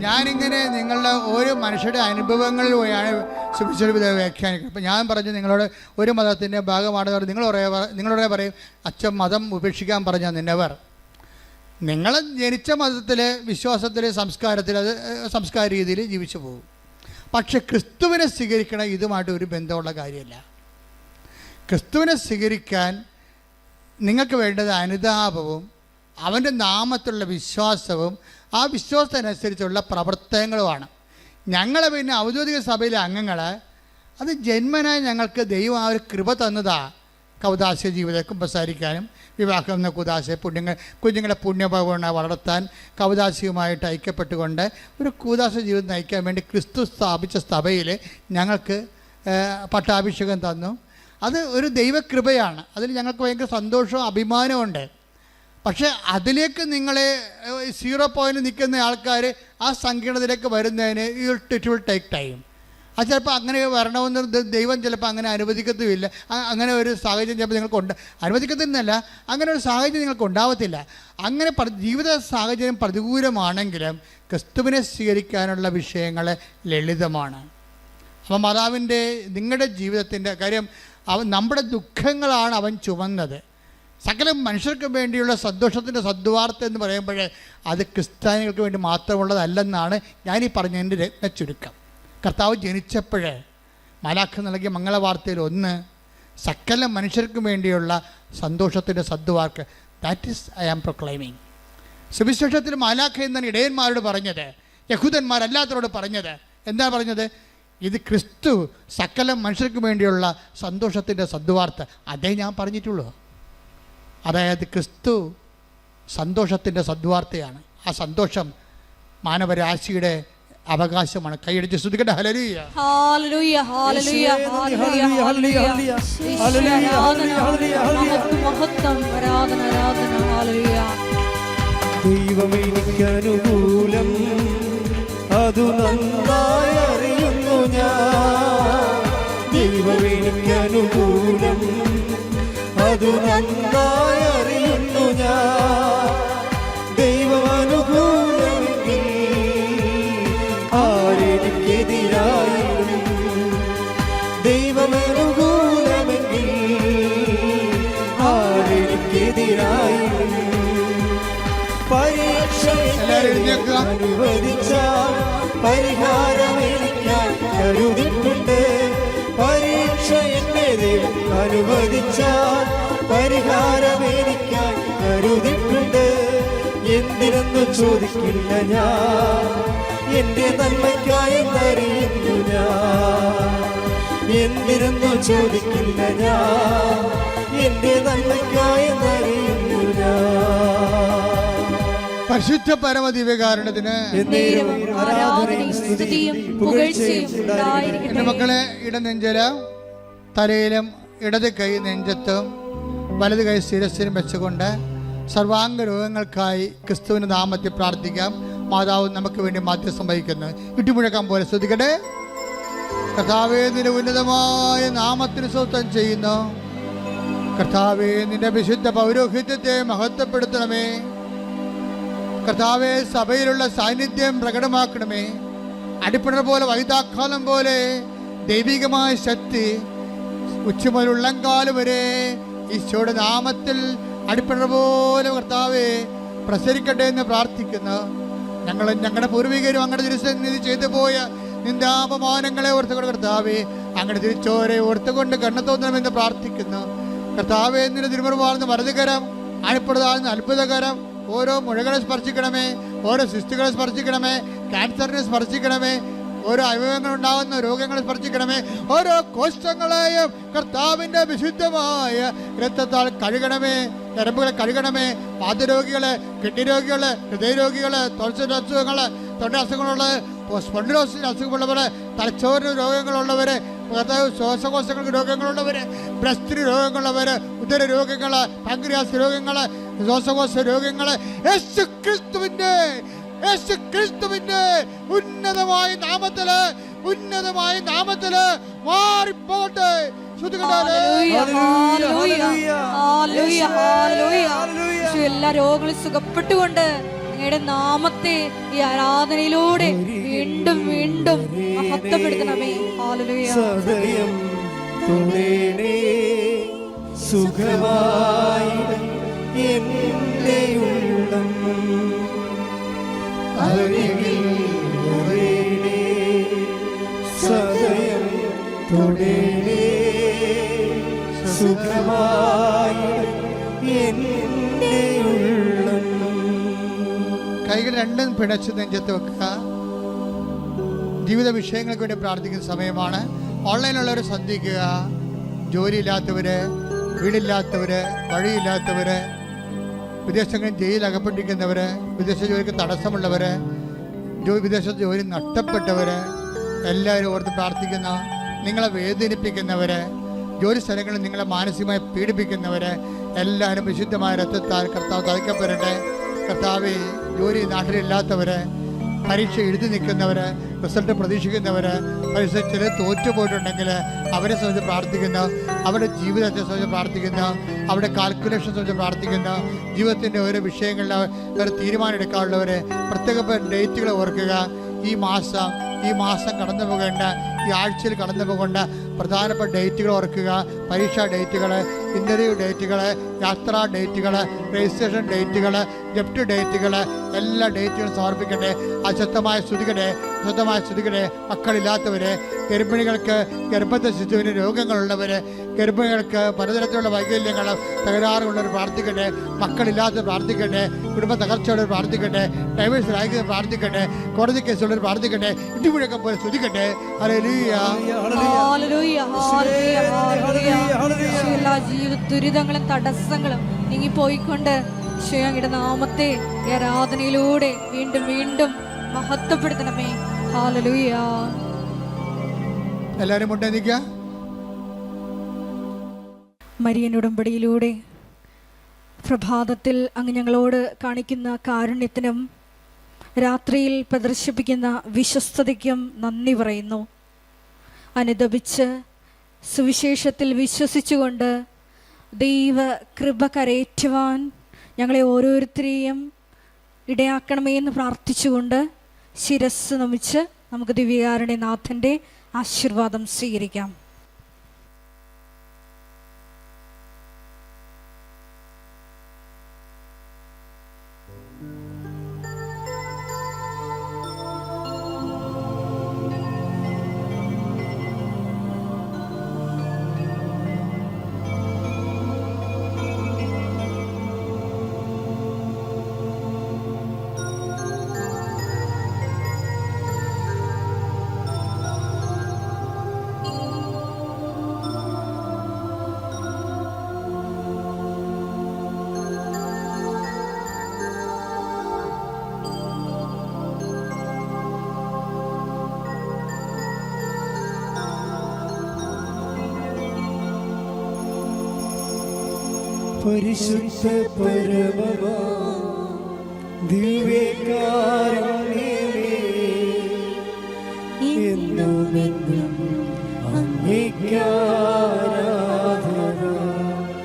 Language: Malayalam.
ഞാനിങ്ങനെ നിങ്ങളുടെ ഓരോ മനുഷ്യരുടെ അനുഭവങ്ങളിലൂടെയാണ് സുവിശേഷ വ്യാഖ്യാനിക്കുന്നത്. അപ്പം ഞാൻ പറഞ്ഞു നിങ്ങളോട് ഒരു മതത്തിന്റെ ഭാഗമാണ് നിങ്ങൾ നിങ്ങളോട് പറയും അച്ഛൻ മതം ഉപേക്ഷിക്കാൻ പറഞ്ഞ നിന്നവർ. നിങ്ങൾ ജനിച്ച മതത്തിൽ വിശ്വാസത്തിൽ സംസ്കാരത്തിൽ അത് സംസ്കാര രീതിയിൽ ജീവിച്ചു പോകും. പക്ഷെ ക്രിസ്തുവിനെ സ്വീകരിക്കണ ഇതുമായിട്ട് ഒരു ബന്ധമുള്ള കാര്യമല്ല. ക്രിസ്തുവിനെ സ്വീകരിക്കാൻ നിങ്ങൾക്ക് വേണ്ടത് അനുതാപവും അവന്റെ നാമത്തിലുള്ള വിശ്വാസവും ആ വിശ്വാസത്തിനനുസരിച്ചുള്ള പ്രവർത്തനങ്ങളുമാണ്. ഞങ്ങളെ പിന്നെ ഔദ്യോഗിക സഭയിലെ അംഗങ്ങൾ അത് ജന്മനായി ഞങ്ങൾക്ക് ദൈവം ആ ഒരു കൃപ തന്നതാ കൗദാശ ജീവിതത്തെ കുമ്പസാരിക്കാനും വിവാഹം എന്ന കുദാശ പുണ്യങ്ങൾ കുഞ്ഞുങ്ങളെ പുണ്യഭവന വളർത്താൻ കൗതാശിയുമായിട്ട് ഐക്യപ്പെട്ടുകൊണ്ട് ഒരു കൂദാശ ജീവിതം നയിക്കാൻ വേണ്ടി ക്രിസ്തു സ്ഥാപിച്ച സഭയിൽ ഞങ്ങൾക്ക് പട്ടാഭിഷേകം തന്നു. അത് ഒരു ദൈവകൃപയാണ്. അതിൽ ഞങ്ങൾക്ക് ഭയങ്കര സന്തോഷവും അഭിമാനമുണ്ട് പക്ഷേ അതിലേക്ക് നിങ്ങളെ സീറോ പോയിന്റ് നിൽക്കുന്ന ആൾക്കാർ ആ സങ്കീർണതയിലേക്ക് വരുന്നതിന് ഇറ്റ് വിൽ ടേക്ക് ടൈം അത് ചിലപ്പോൾ അങ്ങനെ വരണമെന്ന് ദൈവം ചിലപ്പോൾ അങ്ങനെ അനുവദിക്കത്തുമില്ല. അങ്ങനെ ഒരു സാഹചര്യം ചിലപ്പോൾ നിങ്ങൾക്ക് ഉണ്ട്. അനുവദിക്കത്തില്ല അങ്ങനെ ഒരു സാഹചര്യം നിങ്ങൾക്ക് ഉണ്ടാവത്തില്ല. അങ്ങനെ ജീവിത സാഹചര്യം പ്രതികൂലമാണെങ്കിലും ക്രിസ്തുവിനെ സ്വീകരിക്കാനുള്ള വിഷയങ്ങൾ ലളിതമാണ്. അപ്പം മാതാവിന്റെ നിങ്ങളുടെ ജീവിതത്തിന്റെ കാര്യം അവൻ നമ്മുടെ ദുഃഖങ്ങളാണ് അവൻ ചുമന്നത്. സകല മനുഷ്യർക്ക് വേണ്ടിയുള്ള സന്തോഷത്തിന്റെ സദ്വാർത്ത എന്ന് പറയുമ്പോൾ അത് ക്രിസ്ത്യാനികൾക്ക് വേണ്ടി മാത്രമുള്ളതല്ലെന്നാണ് ഞാനീ പറഞ്ഞതിന്റെ രത്ന ചുരുക്കം കർത്താവ് ജനിച്ചപ്പോൾ മലാഖ് നൽകിയ മംഗളവാർത്തയിൽ ഒന്ന് സകല മനുഷ്യർക്കും വേണ്ടിയുള്ള സന്തോഷത്തിന്റെ സദ്വാർക്ക് that is I am proclaiming സുവിശേഷത്തിൽ മാലാഖ എന്നാണ് ഇടയന്മാരോട് പറഞ്ഞത് യഹൂദന്മാരല്ലാത്തവരോട് പറഞ്ഞത്. എന്താ പറഞ്ഞത്? ഇത് ക്രിസ്തു സകല മനുഷ്യർക്ക് വേണ്ടിയുള്ള സന്തോഷത്തിന്റെ സദ്വാർത്ത. അതേ ഞാൻ പറഞ്ഞിട്ടുള്ളൂ. അതായത് ക്രിസ്തു സന്തോഷത്തിന്റെ സദ്വാർത്തയാണ്. ആ സന്തോഷം മാനവരാശിയുടെ അവകാശമാണ്. കൈയടിച്ച് ശ്രദ്ധിക്കട്ടെ ഹലരിയ hallelujah hallelujah hallelujah hallelujah hallelujah. മഹത്വം മഹത്വം ആരാധന ആരാധന. ഹല്ലേലൂയ. ദൈവമേ എനിക്ക് അനുകൂലം അതു നന്നായി അറിയുന്നു ഞാൻ. ദൈവമേ എനിക്ക് അനുകൂലം അതു നന്നായി അറിയുന്നു ഞാൻ. ദൈവം അനുകൂലമെങ്കിൽ ആരെനിക്കെതിരായി കരുതിട്ടുണ്ട്. പരീക്ഷ എന്നെ ദൈവം അനുവദിച്ചാൽ പരിഹാരമേൽക്കാൻ കരുതിട്ടുണ്ട്. എന്തിനെന്ന് ചോദിക്കില്ല ഞാൻ. എന്റെ നന്മയ്ക്കായി അറിയുന്നു ഞാൻ. എന്തിനെന്നു ചോദിക്കില്ല ഞാൻ. എന്റെ നന്മയ്ക്കായി അറിയുന്നു ഞാൻ. പരിശുദ്ധ സ്തുതിയും പുകഴ്ചയും ഉണ്ടായിരിക്കട്ടെ. മക്കളെ ഇടനെഞ്ചല തലയിലും ഇടത് കൈ നെഞ്ചത്തും വലത് കൈ ശിരസിലും വെച്ചുകൊണ്ട് സർവാംഗ രോഗങ്ങൾക്കായി ക്രിസ്തുവിന്റെ നാമത്തിൽ പ്രാർത്ഥിക്കാം. മാതാവ് നമുക്ക് വേണ്ടി മാധ്യസ്ഥം വഹിക്കുന്നു. ഇട്ടിമുഴക്കാൻ പോലെ ശ്രദ്ധിക്കട്ടെ. കർത്താവേ നിന്റെ ഉന്നതമായ നാമത്തിന് സ്വത്വം ചെയ്യുന്നു. കർത്താവേ നിന്റെ വിശുദ്ധ പൗരോഹിത്യത്തെ മഹത്വപ്പെടുത്തണമേ. കർത്താവെ സഭയിലുള്ള സാന്നിധ്യം പ്രകടമാക്കണമേ. അടിപ്പിണർ പോലെ വൈതാക്കാലം പോലെ ദൈവികമായ ശക്തി ഉച്ചമുതൽ വരെ ഈശോയുടെ നാമത്തിൽ അടിപ്പിണർ പോലെ കർത്താവെ പ്രസരിക്കട്ടെ എന്ന് പ്രാർത്ഥിക്കുന്നു. ഞങ്ങൾ ഞങ്ങളുടെ പൂർവികരും അങ്ങയുടെ തിരുസന്നിധി ചെയ്തു പോയ നിന്ദാപമാനങ്ങളെ ഓർത്തുകൊണ്ട് കർത്താവെ അങ്ങയുടെ തിരിച്ചോരെ ഓർത്തുകൊണ്ട് കണ്ണു തോന്നണമെന്ന് പ്രാർത്ഥിക്കുന്നു. കർത്താവെ എന്നിട്ട് തിരുമറുവാർന്ന് വലതുകരം അണിപ്പെടുതാഴ്ന്ന അത്ഭുതകരം ഓരോ മുഴകളെ സ്പർശിക്കണമേ ഓരോ സിസ്റ്റുകളെ സ്പർശിക്കണമേ ക്യാൻസറിനെ സ്പർശിക്കണമേ ഓരോ അവയവങ്ങൾ ഉണ്ടാകുന്ന രോഗങ്ങളെ സ്പർശിക്കണമേ. ഓരോ കോഷ്ടങ്ങളെയും കർത്താവിന്റെ വിശുദ്ധമായ രക്തത്താൽ കഴുകണമേ. ഞരമ്പുകളെ കഴുകണമേ. പാതരോഗികളെ കിഡ്നി രോഗികൾ ഹൃദയരോഗികൾ തൊഴിൽ അസുഖങ്ങൾ തൊണ്ട അസുഖങ്ങളുള്ളത് സ്പോണ്ടിലോസിന് അസുഖമുള്ളവർ തലച്ചോറിന് രോഗങ്ങളുള്ളവർ ശ്വാസകോശങ്ങൾക്ക് രോഗങ്ങളുള്ളവർ ബ്രസ്റ്റിന് രോഗങ്ങളുള്ളവർ ഉദര രോഗങ്ങൾ പങ്ക്രിയാസ് രോഗങ്ങൾ ശ്വാസകോശ രോഗങ്ങൾ യേശു ക്രിസ്തുവിന്റെ യേശു ക്രിസ്തുവിന്റെ ഉന്നതമായ നാമത്തിൽ ഉന്നതമായ നാമത്തിൽ മാറിപ്പോട്ടെ ശ്രുതികട്ടെ ഹല്ലേലൂയ ഹല്ലേലൂയ ഹല്ലേലൂയ ഹല്ലേലൂയ. എല്ലാ രോഗങ്ങളും സുഖപ്പെട്ടുകൊണ്ട് അങ്ങയുടെ നാമത്തെ ഈ ആരാധനയിലൂടെ വീണ്ടും വീണ്ടും മഹത്വപ്പെടുത്തണമേ. തുടേണേ സുഖമായി എന്റെ ഉള്ളം. സദയം കൈകൾ രണ്ടും പിടച്ച് നെഞ്ചത്ത് വെക്കുക. ജീവിത വിഷയങ്ങൾക്ക് വേണ്ടി പ്രാർത്ഥിക്കുന്ന സമയമാണ്. ഓൺലൈനുള്ളവർ ശ്രദ്ധിക്കുക ജോലിയില്ലാത്തവര് വീടില്ലാത്തവര് വഴിയില്ലാത്തവര് വിദേശങ്ങളിൽ ജയിലിൽ അകപ്പെട്ടിരിക്കുന്നവര് വിദേശ ജോലിക്ക് തടസ്സമുള്ളവര് ജോലി വിദേശ ജോലി നഷ്ടപ്പെട്ടവര് എല്ലാവരും ഓർത്ത് പ്രാർത്ഥിക്കുന്ന നിങ്ങളെ വേദനിപ്പിക്കുന്നവര് ജോലി സ്ഥലങ്ങളിൽ നിങ്ങളെ മാനസികമായി പീഡിപ്പിക്കുന്നവര് എല്ലാവരും വിശുദ്ധമായ രക്തത്താൽ കർത്താവ് തളിക്കപ്പെടട്ടെ. കർത്താവ് ജോലി നാട്ടിലില്ലാത്തവര് പരീക്ഷ എഴുതി നിൽക്കുന്നവര് റിസൾട്ട് പ്രതീക്ഷിക്കുന്നവര് പരീക്ഷ ചില തോറ്റുപോയിട്ടുണ്ടെങ്കിൽ അവരെ സംബന്ധിച്ച് പ്രാർത്ഥിക്കുന്നു. അവരുടെ ജീവിതത്തെ സംബന്ധിച്ച് പ്രാർത്ഥിക്കുന്നു. അവരുടെ കാൽക്കുലേഷൻ സംബന്ധിച്ച് പ്രാർത്ഥിക്കുന്നു. ജീവിതത്തിന്റെ ഓരോ വിഷയങ്ങളിൽ ഒരു തീരുമാനം എടുക്കാനുള്ളവർ പ്രത്യേക ഡേറ്റുകൾ ഓർക്കുക. ഈ മാസം ഈ മാസം കടന്നു പോകേണ്ട ഈ ആഴ്ചയിൽ കടന്നു പോകേണ്ട പ്രധാനപ്പെട്ട ഡേറ്റുകൾ ഓർക്കുക. പരീക്ഷാ ഡേറ്റുകൾ ഇന്റർവ്യൂ ഡേറ്റുകൾ യാത്രാ ഡേറ്റുകൾ രജിസ്ട്രേഷൻ ഡേറ്റുകൾ ജപ്റ്റ് ഡേറ്റുകൾ എല്ലാ ഡേറ്റുകളും സമർപ്പിക്കട്ടെ. അശക്തമായ സ്തുതികളെ അശുദ്ധമായ സ്തുതികളെ മക്കളില്ലാത്തവരെ ഗർഭിണികൾക്ക് ഗർഭത്തെ ശിശുവിന് രോഗങ്ങളുള്ളവര് ഗർഭിണികൾക്ക് പലതരത്തിലുള്ള വൈകല്യങ്ങൾ തകരാറുള്ളവർ പ്രാർത്ഥിക്കട്ടെ മക്കളില്ലാത്തവർ പ്രാർത്ഥിക്കട്ടെ കുടുംബ തകർച്ചയുള്ളവർ പ്രാർത്ഥിക്കട്ടെ ഡൈവേഴ്സ് അയക്കുന്നവർ പ്രാർത്ഥിക്കട്ടെ കോടതി കേസുള്ളവർ പ്രാർത്ഥിക്കട്ടെ ഇടിമുഴക്കം പോലെ സ്തുതിക്കട്ടെ. ജീവിത ദുരിതങ്ങളും തടസ്സങ്ങളും നീങ്ങിപ്പോയിക്കൊണ്ട് ഈശോ അങ്ങയുടെ നാമത്തെ ആരാധനയിലൂടെ വീണ്ടും വീണ്ടും മഹത്വപ്പെടുത്തണമേ. ഹാലലൂയ എല്ലാവരും മുട്ടേ നിൽക്കുക. മരിയൻ ഉടമ്പടിയിലൂടെ പ്രഭാതത്തിൽ അങ്ങ് ഞങ്ങളോട് കാണിക്കുന്ന കാരുണ്യത്തിനും രാത്രിയിൽ പ്രദർശിപ്പിക്കുന്ന വിശ്വസ്തതയ്ക്കും നന്ദി പറയുന്നു. അനുദപിച്ച് സുവിശേഷത്തിൽ വിശ്വസിച്ചുകൊണ്ട് ദൈവ കൃപ കരയേറ്റുവാൻ ഞങ്ങളെ ഓരോരുത്തരെയും ഇടയാക്കണമേ എന്ന് പ്രാർത്ഥിച്ചുകൊണ്ട് ശിരസ് നമിച്ച് നമുക്ക് ദിവ്യകാരുണ്യനാഥന്റെ ആശീർവാദം സ്വീകരിക്കാം. പരിശുദ്ധ പരമവ ദിവ്യകാരണമേ എന്നും എന്നും അമ്മയ്ക്കാ